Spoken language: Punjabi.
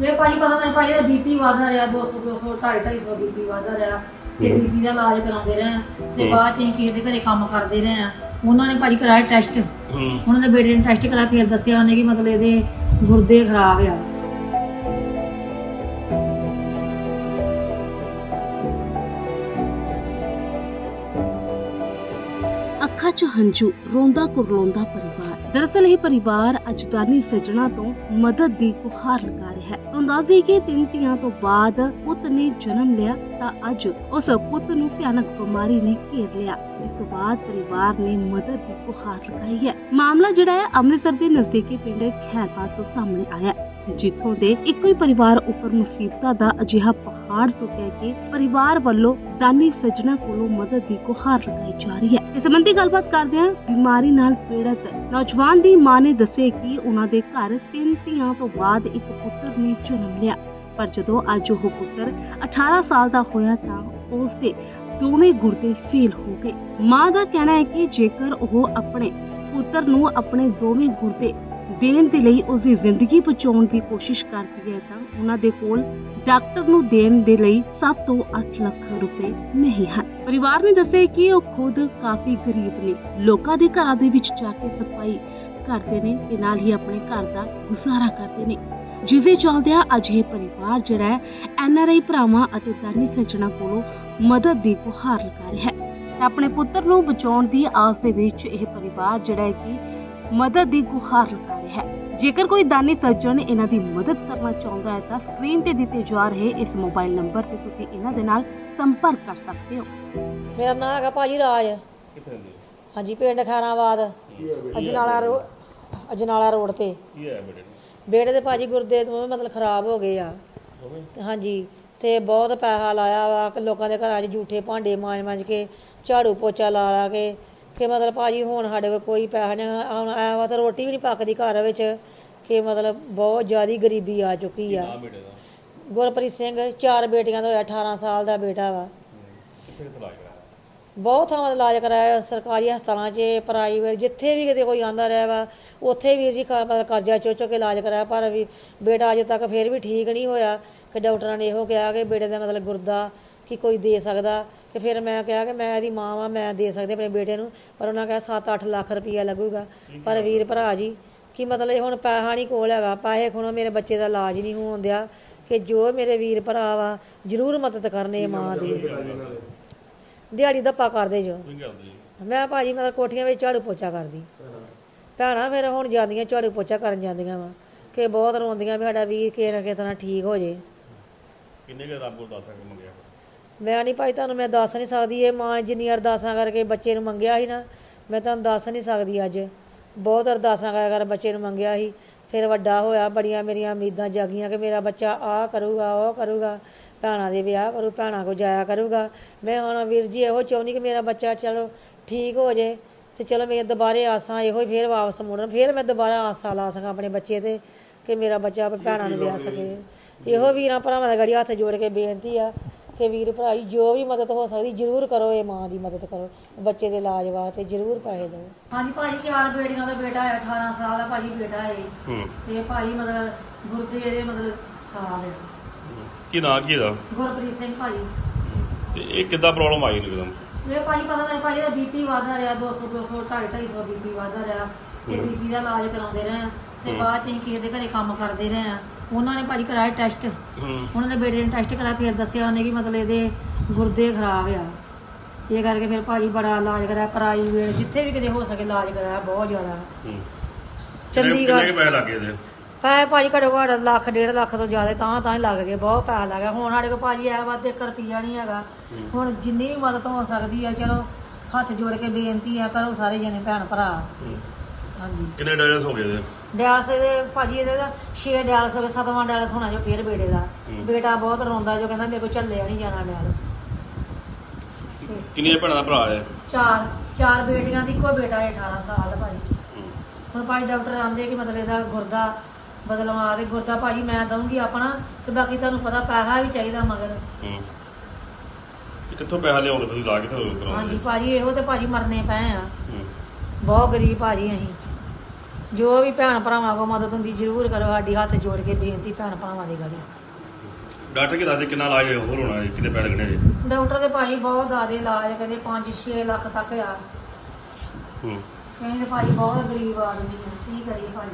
ਇਹ ਭਾਜੀ ਪਤਾ ਨਹੀਂ ਭਾਜੀ ਦਾ ਬੀਪੀ ਵਧਦਾ ਰਿਹਾ 200 200 250 250 ਬੀਪੀ ਵਧਦਾ ਰਿਹਾ। ਤੇ ਬੀਪੀ ਦਾ ਇਲਾਜ ਕਰਾਉਂਦੇ ਰਹੇ। ਤੇ ਬਾਅਦ ਚ ਅਸੀਂ ਕਿਸੇ ਦੇ ਘਰੇ ਕੰਮ ਕਰਦੇ ਰਹੇ। ਆ ਉਹਨਾਂ ਨੇ ਭਾਜੀ ਕਰਾਇਆ ਟੈਸਟ ਉਹਨਾਂ ਨੇ ਬੇਟੇ ਨੇ ਟੈਸਟ ਕਰਾਇਆ ਫਿਰ ਦੱਸਿਆ ਉਹਨੇ ਕਿ ਮਤਲਬ ਇਹਦੇ ਗੁਰਦੇ ਖਰਾਬ ਆ। ਅੱਖਾਂ 'ਚ ਹੰਝੂ, ਰੋਂਦਾ ਕੁਰਲਾਉਂਦਾ ਪਰਿਵਾਰ। ਦਰਅਸਲ ਇਹ ਪਰਿਵਾਰ ਅਜਦਾਨੀ ਸੱਜਣਾ ਤੋਂ ਮਦਦ ਦੀ ਗੁਹਾਰ ਲਗਾ ਰਿਹਾ ਹੈ। ਅੰਦਾਜ਼ੇ ਕਿ ਤਿੰਨ ਧੀਆਂ ਤੋਂ ਬਾਅਦ ਪੁੱਤ ਨੇ ਜਨਮ ਲਿਆ, ਤਾਂ ਅੱਜ ਉਸ ਪੁੱਤ ਨੂੰ ਭਿਆਨਕ ਬਿਮਾਰੀ ਨੇ ਘੇਰ ਲਿਆ, ਜਿਸ ਤੋਂ ਬਾਅਦ ਪਰਿਵਾਰ ਨੇ ਮਦਦ ਦੀ ਗੁਹਾਰ ਲਗਾਈ ਹੈ। ਮਾਮਲਾ ਜਿਹੜਾ ਹੈ ਅੰਮ੍ਰਿਤਸਰ ਦੇ ਨਜ਼ਦੀਕੀ ਪਿੰਡ ਖੈਰਬਾਦ ਤੋਂ ਸਾਹਮਣੇ ਆਇਆ ਜਿੱਥੋਂ ਦੇ ਇੱਕੋ ਹੀ ਪਰਿਵਾਰ ਉੱਪਰ ਮੁਸੀਬਤਾਂ ਦਾ ਅਜਿਹਾ ਪਹਾੜ ਟੁੱਟਿਆ ਕਿ ਪਰਿਵਾਰ ਵੱਲੋਂ ਦਾਨੀ ਸੱਜਣਾ ਕੋਲੋਂ ਮਦਦ ਦੀ ਗੁਹਾਰ ਲਗਾਈ ਜਾ ਰਹੀ ਹੈ। ਇਸ ਸੰਬੰਧੀ ਗੱਲਬਾਤ ਕਰਦਿਆਂ ਬਿਮਾਰੀ ਨਾਲ ਪੀੜਤ ਨੌਜਵਾਨ ਦੀ ਮਾਂ ਨੇ ਦੱਸਿਆ ਕਿ ਉਹਨਾਂ ਦੇ ਘਰ ਤਿੰਨ ਧੀਆਂ ਤੋਂ ਬਾਅਦ ਇੱਕ ਪੁੱਤਰ ਨੇ ਜਨਮ ਲਿਆ। ਪਰ ਜਦੋਂ ਅੱਜ ਉਹ ਪੁੱਤਰ 18 ਸਾਲ ਦਾ ਹੋਇਆ ਤਾਂ ਉਸ ਦੇ ਦੋਵੇਂ ਗੁਰਦੇ ਫੇਲ ਹੋ ਗਏ। ਮਾਂ ਦਾ ਕਹਿਣਾ ਹੈ ਕਿ ਜੇਕਰ ਉਹ ਆਪਣੇ ਪੁੱਤਰ ਨੂੰ ਆਪਣੇ ਦੋਵੇਂ ਗੁਰਦੇ ਦੇਣ ਦੇ ਲਈ ਉਸ ਦੀ ਜ਼ਿੰਦਗੀ ਬਚਾਉਣ ਦੀ ਕੋਸ਼ਿਸ਼ ਕਰਦੀ ਹੈ ਤਾਂ ਉਹਨਾਂ ਦੇ ਕੋਲ ਡਾਕਟਰ ਨੂੰ ਦੇਣ ਦੇ ਲਈ 7 ਤੋਂ 8 ਲੱਖ ਰੁਪਏ ਨਹੀਂ ਹਨ। ਪਰਿਵਾਰ ਨੇ ਦੱਸਿਆ ਕਿ ਉਹ ਖੁਦ ਕਾਫੀ ਗਰੀਬ ਨੇ। ਲੋਕਾਂ ਦੇ ਘਰਾਂ ਦੇ ਵਿੱਚ ਜਾ ਕੇ ਸਫ਼ਾਈ ਕਰਦੇ ਨੇ ਤੇ ਨਾਲ ਹੀ ਆਪਣੇ ਘਰ ਦਾ ਗੁਜ਼ਾਰਾ ਕਰਦੇ ਨੇ। ਜਿਸ ਦੇ ਚੱਲਦਿਆਂ ਅੱਜ ਇਹ ਪਰਿਵਾਰ ਜਿਹੜਾ ਹੈ ਐਨਆਰਆਈ ਭਰਾਵਾਂ ਅਤੇ ਦਾਨੀ ਸੱਜਣਾ ਕੋਲੋਂ ਮਦਦ ਦੀ ਗੁਹਾਰ ਲਗਾ ਰਿਹਾ ਹੈ। ਤੇ ਆਪਣੇ ਪੁੱਤਰ ਨੂੰ ਬਚਾਉਣ ਦੀ ਆਸ ਦੇ ਵਿੱਚ ਇਹ ਪਰਿਵਾਰ ਜਿਹੜਾ ਹੈ ਕਿ ਮਦਦ ਦੀ ਗੁਹਾਰ ਲਗਾ ਰਿਹਾ ਹੈ। ਜੇਕਰ ਕੋਈ ਦਾਨੀ ਸੱਜਣ ਇਹਨਾਂ ਦੀ ਮਦਦ ਕਰਨਾ ਚਾਹੁੰਦਾ ਹੈ ਤਾਂ ਸਕਰੀਨ ਤੇ ਦਿੱਤੇ ਜਾ ਰਹੇ ਇਸ ਮੋਬਾਈਲ ਨੰਬਰ ਤੇ ਤੁਸੀਂ ਇਹਨਾਂ ਦੇ ਨਾਲ ਸੰਪਰਕ ਕਰ ਸਕਦੇ ਹੋ। ਮੇਰਾ ਨਾਮ ਹੈਗਾ ਭਾਜੀ ਰਾਜ। ਕਿੱਥੇ ਰਹਿੰਦੇ ਹੋ? ਹਾਂਜੀ ਪਿੰਡ ਖਾਰਾਬਾਦ ਅਜਨਾਲਾ ਰੋ ਅਜਨਾਲਾ ਰੋਡ ਤੇ। ਕੀ ਹੈ ਬੇਟੇ? ਨੂੰ ਬੇਟੇ ਦੇ ਭਾਜੀ ਗੁਰਦੇ ਤੋਂ ਮਤਲਬ ਖਰਾਬ ਹੋ ਗਏ ਆ। ਹੋਵੇ ਤੇ ਹਾਂਜੀ ਤੇ ਬਹੁਤ ਪੈਸਾ ਲਾਇਆ ਵਾ ਕਿ ਲੋਕਾਂ ਦੇ ਘਰਾਂ 'ਚ ਝੂਠੇ ਭਾਂਡੇ ਮਾਂਜ ਮਾਂਜ ਕੇ ਝਾੜੂ ਪੋਚਾ ਲਾ ਲਾ ਕੇ ਕਿ ਮਤਲਬ ਭਾਜੀ ਹੁਣ ਸਾਡੇ ਕੋਲ ਕੋਈ ਪੈਸਾ ਨਹੀਂ ਹੁਣ ਆਇਆ ਵਾ ਤਾਂ ਰੋਟੀ ਵੀ ਨਹੀਂ ਪੱਕਦੀ ਘਰ ਵਿੱਚ ਕਿ ਮਤਲਬ ਬਹੁਤ ਜ਼ਿਆਦੀ ਗਰੀਬੀ ਆ ਚੁੱਕੀ ਆ। ਦਾ? ਗੁਰਪ੍ਰੀਤ ਸਿੰਘ ਚਾਰ ਬੇਟੀਆਂ ਦਾ ਹੋਇਆ 18 ਸਾਲ ਦਾ ਬੇਟਾ ਵਾ। ਬਹੁਤ ਥਾਵਾਂ ਤੇ ਇਲਾਜ ਕਰਾਇਆ ਸਰਕਾਰੀ ਹਸਪਤਾਲਾਂ 'ਚ ਪ੍ਰਾਈਵੇਟ ਜਿੱਥੇ ਵੀ ਕਿਤੇ ਕੋਈ ਆਂਦਾ ਰਿਹਾ ਵਾ ਉੱਥੇ ਵੀਰ ਜੀ ਕਰਜ਼ਾ ਚੁੱਕ ਚੁੱਕ ਕੇ ਇਲਾਜ ਕਰਾਇਆ ਪਰ ਵੀ ਬੇਟਾ ਅਜੇ ਤੱਕ ਫੇਰ ਵੀ ਠੀਕ ਨਹੀਂ ਹੋਇਆ ਕਿ ਡਾਕਟਰਾਂ ਨੇ ਇਹੋ ਕਿਹਾ ਕਿ ਬੇਟੇ ਦਾ ਮਤਲਬ ਗੁਰਦਾ ਕਿ ਕੋਈ ਦੇ ਸਕਦਾ। ਕਿ ਫਿਰ ਮੈਂ ਕਿਹਾ ਕਿ ਮੈਂ ਇਹਦੀ ਮਾਂ ਵਾਂ ਮੈਂ ਦੇ ਸਕਦੀ ਆਪਣੇ ਬੇਟੇ ਨੂੰ ਪਰ ਉਹਨਾਂ ਕਿਹਾ 7-8 ਲੱਖ ਰੁਪਈਆ ਲੱਗੂਗਾ। ਪਰ ਵੀਰ ਭਰਾ ਜੀ ਕਿ ਮਤਲਬ ਇਹ ਹੁਣ ਪੈਸਾ ਨਹੀਂ ਕੋਲ ਹੈਗਾ ਪੈਸੇ ਖੋਣੋ ਮੇਰੇ ਬੱਚੇ ਦਾ ਇਲਾਜ ਨਹੀਂ ਹੋਣ ਦਿਆ ਕਿ ਜੋ ਮੇਰੇ ਵੀਰ ਭਰਾ ਵਾ ਜ਼ਰੂਰ ਮਦਦ ਕਰਨੇ ਮਾਂ ਦੀ। ਦਿਹਾੜੀ ਦੱਪਾ ਕਰਦੇ ਜੋ। ਮੈਂ ਭਾਜੀ ਮਤਲਬ ਕੋਠੀਆਂ ਵਿੱਚ ਝਾੜੂ ਪੋਚਾ ਕਰਦੀ। ਭੈਣਾਂ ਫਿਰ ਹੁਣ ਜਾਂਦੀਆਂ ਝਾੜੂ ਪੋਚਾ ਕਰਨ ਜਾਂਦੀਆਂ ਵਾ ਕਿ ਬਹੁਤ ਰੋਂਦੀਆਂ ਵੀ ਸਾਡਾ ਵੀਰ ਕਿਸੇ ਨਾ ਕਿਸੇ ਤਰ੍ਹਾਂ ਠੀਕ ਹੋ ਜੇ। ਕਿੰਨੇ ਕੁ ਰੱਬ ਕੋਲ ਦੱਸ ਕੇ ਮੰਗਿਆ ਮੈਂ ਨਹੀਂ ਭਾਈ ਤੁਹਾਨੂੰ ਮੈਂ ਦੱਸ ਨਹੀਂ ਸਕਦੀ ਇਹ ਮਾਂ ਜਿੰਨੀ ਅਰਦਾਸਾਂ ਕਰਕੇ ਬੱਚੇ ਨੂੰ ਮੰਗਿਆ ਸੀ ਨਾ ਮੈਂ ਤੁਹਾਨੂੰ ਦੱਸ ਨਹੀਂ ਸਕਦੀ ਅੱਜ। ਬਹੁਤ ਅਰਦਾਸਾਂ ਕਰ ਕਰ ਬੱਚੇ ਨੂੰ ਮੰਗਿਆ ਸੀ। ਫਿਰ ਵੱਡਾ ਹੋਇਆ ਬੜੀਆਂ ਮੇਰੀਆਂ ਉਮੀਦਾਂ ਜਾਗੀਆਂ ਕਿ ਮੇਰਾ ਬੱਚਾ ਆ ਕਰੂਗਾ ਉਹ ਕਰੂਗਾ ਭੈਣਾਂ ਦੇ ਵਿਆਹ ਕਰੂ ਭੈਣਾਂ ਕੋ ਜਾਇਆ ਕਰੂਗਾ। ਮੈਂ ਹੁਣ ਵੀਰ ਜੀ ਇਹੋ ਚਾਹੁੰਦੀ ਕਿ ਮੇਰਾ ਬੱਚਾ ਚਲੋ ਠੀਕ ਹੋ ਜੇ ਤੇ ਚਲੋ ਮੇਰੇ ਦੁਬਾਰੇ ਆਸਾਂ ਇਹੋ ਹੀ ਫੇਰ ਵਾਪਸ ਮੁੜਨ ਫੇਰ ਮੈਂ ਦੁਬਾਰਾ ਆਸਾਂ ਲਾ ਸਕਾਂ ਆਪਣੇ ਬੱਚੇ ਤੇ ਕਿ ਮੇਰਾ ਬੱਚਾ ਭੈਣਾਂ ਨੂੰ ਵਿਆਹ ਸਕੇ। ਇਹੋ ਵੀਰਾਂ ਭਰਾਵਾਂ ਦਾ ਗੜੀ ਹੱਥ ਜੋੜ ਕੇ ਬੇਨਤੀ ਆ ਕਿ ਵੀਰ ਭਰਾ ਜੀ ਜੋ ਵੀ ਮਦਦ ਹੋ ਸਕਦੀ ਜਰੂਰ ਕਰੋ ਇਹ ਮਾਂ ਦੀ ਮਦਦ ਕਰੋ। ਬੱਚੇ ਦੇ ਇਲਾਜ ਵਾਸਤੇ ਜਰੂਰ ਪੈਸੇ ਦਿਓ। ਹਾਂਜੀ ਭਾਜੀ ਚਾਰ ਬੇਟੀਆਂ ਦਾ ਬੇਟਾ ਹੈ 18 ਸਾਲ ਦਾ ਭਾਜੀ ਬੇਟਾ ਹੈ ਹੂੰ। ਤੇ ਭਾਜੀ ਮਤਲਬ ਗੁਰਦੇ ਇਹਦੇ ਮਤਲਬ ਖਰਾਬ ਹੈ। ਕੀ ਨਾਂ ਕੀ ਇਹਦਾ? ਗੁਰਪ੍ਰੀਤ ਸਿੰਘ ਭਾਜੀ। ਤੇ ਇਹ ਕਿੱਦਾਂ ਪ੍ਰੋਬਲਮ ਆਈ ਇੱਕਦਮ ਇਹ ਭਾਜੀ ਪਤਾ ਨਹੀਂ ਭਾਜੀ ਦਾ ਬੀਪੀ ਵਧਦਾ ਰਿਹਾ 200 200 250 250 ਬੀਪੀ ਵਧਦਾ ਰਿਹਾ। ਤੇ ਬੀਪੀ ਦਾ ਇਲਾਜ ਕਰਾਉਂਦੇ ਰਹੇ। ਆ ਤੇ ਬਾਅਦ ਚ ਅਸੀਂ ਕਿਸੇ ਦੇ ਘਰੇ ਕੰਮ ਕਰਦੇ ਰਹੇ। ਆ ਉਹਨਾਂ ਨੇ ਭਾਜੀ ਕਰਾਇਆ ਟੈਸਟ। ਹੂੰ। ਉਹਨਾਂ ਨੇ ਬੇਟੇ ਨੇ ਟੈਸਟ ਕਰਾਇਆ ਫਿਰ ਦੱਸਿਆ ਉਹਨੇ ਕਿ ਮਤਲਬ ਇਹਦੇ ਗੁਰਦੇ ਖਰਾਬ ਆ। ਇਹ ਕਰਕੇ ਫਿਰ ਭਾਜੀ ਬੜਾ ਇਲਾਜ ਕਰਾਇਆ ਪ੍ਰਾਈਵੇਟ ਜਿੱਥੇ ਵੀ ਕਿਤੇ ਹੋ ਸਕੇ ਇਲਾਜ ਕਰਾਇਆ ਬਹੁਤ ਜ਼ਿਆਦਾ। ਹੂੰ। ਚੰਡੀਗੜ੍ਹ ਕਿੰਨੇ ਕੁ ਪੈਸੇ ਲੱਗੇ ਇਹਦੇ? ਪੈਸੇ ਭਾਜੀ ਘੱਟੋ ਘੱਟ ਲੱਖ ਡੇਢ ਲੱਖ ਤੋਂ ਜ਼ਿਆਦਾ ਤਾਂ ਤਾਂ ਹੀ ਲੱਗ ਗਏ ਬਹੁਤ ਪੈਸਾ ਲੱਗ ਹੁਣ ਸਾਡੇ ਕੋਲ ਭਾਜੀ ਐ ਵੱਧ ਇੱਕ ਰੁਪਈਆ ਨਹੀਂ ਹੈਗਾ। ਹੁਣ ਜਿੰਨੀ ਵੀ ਮਦਦ ਹੋ ਸਕਦੀ ਆ ਚਲੋ ਹੱਥ ਜੋੜ ਕੇ ਬੇਨਤੀ ਆ ਕਰੋ ਸਾਰੇ ਜਣੇ ਭੈਣ ਭਰਾ। ਹੂੰ। ਹਾਂਜੀ। ਕਿੰਨੇ ਡਾਇਲਸ ਹੋ ਗਏ ਇਹਦੇ? ਡਿਆਸ ਇਹਦੇ ਭਾਜੀ ਇਹਦੇ ਦਾ 6 ਡਿਆਲਸ ਹੋ ਗਏ ਸਤਵਾਂ ਡਿਆਲਸ ਹੋਣਾ ਜੋ ਫੇਰ ਬੇਟੇ ਦਾ। ਹੂੰ। ਬੇਟਾ ਬਹੁਤ ਰੋਂਦਾ ਜੋ ਕਹਿੰਦਾ ਮੇਰੇ ਕੋਲ ਚੱਲਿਆ ਨਹੀਂ ਜਾਣਾ ਡਿਆਲਸ ਤੇ ਕਿੰਨੀਆਂ ਭੈਣਾਂ ਦਾ ਭਰਾ ਹੈ? ਚਾਰ ਚਾਰ ਬੇਟੀਆਂ ਦੀ ਇੱਕੋ ਬੇਟਾ ਹੈ 18 ਸਾਲ ਦਾ ਭਾਜੀ। ਹੁਣ ਭਾਈ ਡਾਕਟਰ ਆਂਦੇ ਕਿ ਮਤਲਬ ਇਹਦਾ ਗੁਰਦਾ ਬਦਲਵਾ ਦੇ ਗੁਰਦਾ ਭਾਜੀ ਮੈਂ ਦਊਂਗੀ ਆਪਣਾ ਤੇ ਬਾਕੀ ਤੁਹਾਨੂੰ ਪਤਾ ਪੈਸਾ ਵੀ ਚਾਹੀਦਾ ਮਗਰ। ਹੂੰ। ਤੇ ਕਿੱਥੋਂ ਪੈਸਾ ਲਿਆਉਂਦੇ ਤੁਸੀਂ ਲਾ ਕਿੱਥੋਂ ਕਰਾਉਂਦੇ ਹਾਂਜੀ ਭਾਜੀ ਇਹੋ ਤੇ ਭਾਜੀ ਮਰਨੇ ਪਏ ਆ। ਹੂੰ। ਬਹੁਤ ਗਰੀਬ ਭਾਜੀ ਅਸੀਂ। ਜੋ ਵੀ ਭੈਣ ਭਰਾਵਾਂ ਕੋ ਮਦਦ ਹੁੰਦੀ ਜ਼ਰੂਰ ਕਰੋ ਸਾਡੀ ਹੱਥ ਜੋੜ ਕੇ ਬੇਨਤੀ ਭੈਣ ਭਰਾਵਾਂ ਦੀ ਗਾੜੀ ਡਾਕਟਰ ਕੀ ਦੱਸਦੇ ਕਿੰਨਾ ਇਲਾਜ ਹੋਰ ਹੋਣਾ ਹੈ ਕਿੰਨੇ ਪੈਸੇ ਲੱਗਣੇ ਜੀ? ਡਾਕਟਰ ਦੇ ਭਾਈ ਬਹੁਤ ਜ਼ਿਆਦਾ ਇਲਾਜ ਕਹਿੰਦੇ 5-6 ਲੱਖ ਤੱਕ ਆ। ਹੂੰ। ਕਹਿੰਦੇ ਭਾਈ ਬਹੁਤ ਗਰੀਬ ਆਦਮੀ ਆ ਕੀ ਕਰੀਏ ਭਾਈ?